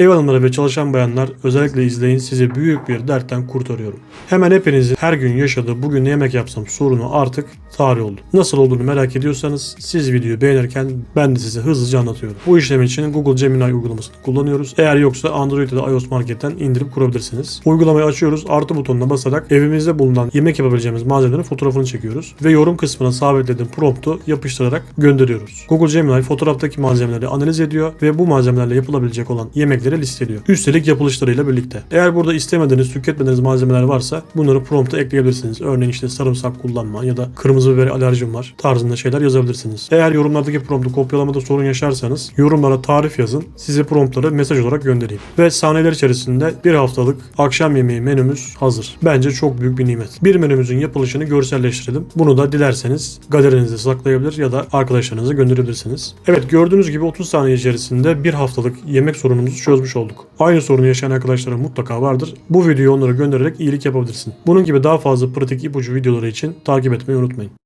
Ev hanımları ve çalışan bayanlar özellikle izleyin sizi büyük bir dertten kurtarıyorum. Hemen hepinizin her gün yaşadığı bugün ne yemek yapsam sorunu artık tarih oldu. Nasıl olduğunu merak ediyorsanız siz videoyu beğenirken ben de size hızlıca anlatıyorum. Bu işlem için Google Gemini uygulamasını kullanıyoruz. Eğer yoksa Android ya da iOS marketten indirip kurabilirsiniz. Uygulamayı açıyoruz. Artı butonuna basarak evimizde bulunan yemek yapabileceğimiz malzemelerin fotoğrafını çekiyoruz. Ve yorum kısmına sabitlediğim promptu yapıştırarak gönderiyoruz. Google Gemini fotoğraftaki malzemeleri analiz ediyor ve bu malzemelerle yapılabilecek olan yemekleri listeliyor. Üstelik yapılışlarıyla birlikte. Eğer burada istemediğiniz, tüketmediğiniz malzemeler varsa bunları prompta ekleyebilirsiniz. Örneğin işte sarımsak kullanma ya da kırmızı biberi alerjim var tarzında şeyler yazabilirsiniz. Eğer yorumlardaki promptu kopyalamada sorun yaşarsanız yorumlara tarif yazın. Size promptları mesaj olarak göndereyim. Ve saniyeler içerisinde bir haftalık akşam yemeği menümüz hazır. Bence çok büyük bir nimet. Bir menümüzün yapılışını görselleştirelim. Bunu da dilerseniz galerinizde saklayabilir ya da arkadaşlarınıza gönderebilirsiniz. Evet gördüğünüz gibi 30 saniye içerisinde bir haftalık yemek sorunumuzu çözmüş olduk. Aynı sorunu yaşayan arkadaşlarım mutlaka vardır. Bu videoyu onlara göndererek iyilik yapabilirsin. Bunun gibi daha fazla pratik ipucu videoları için takip etmeyi unutmayın.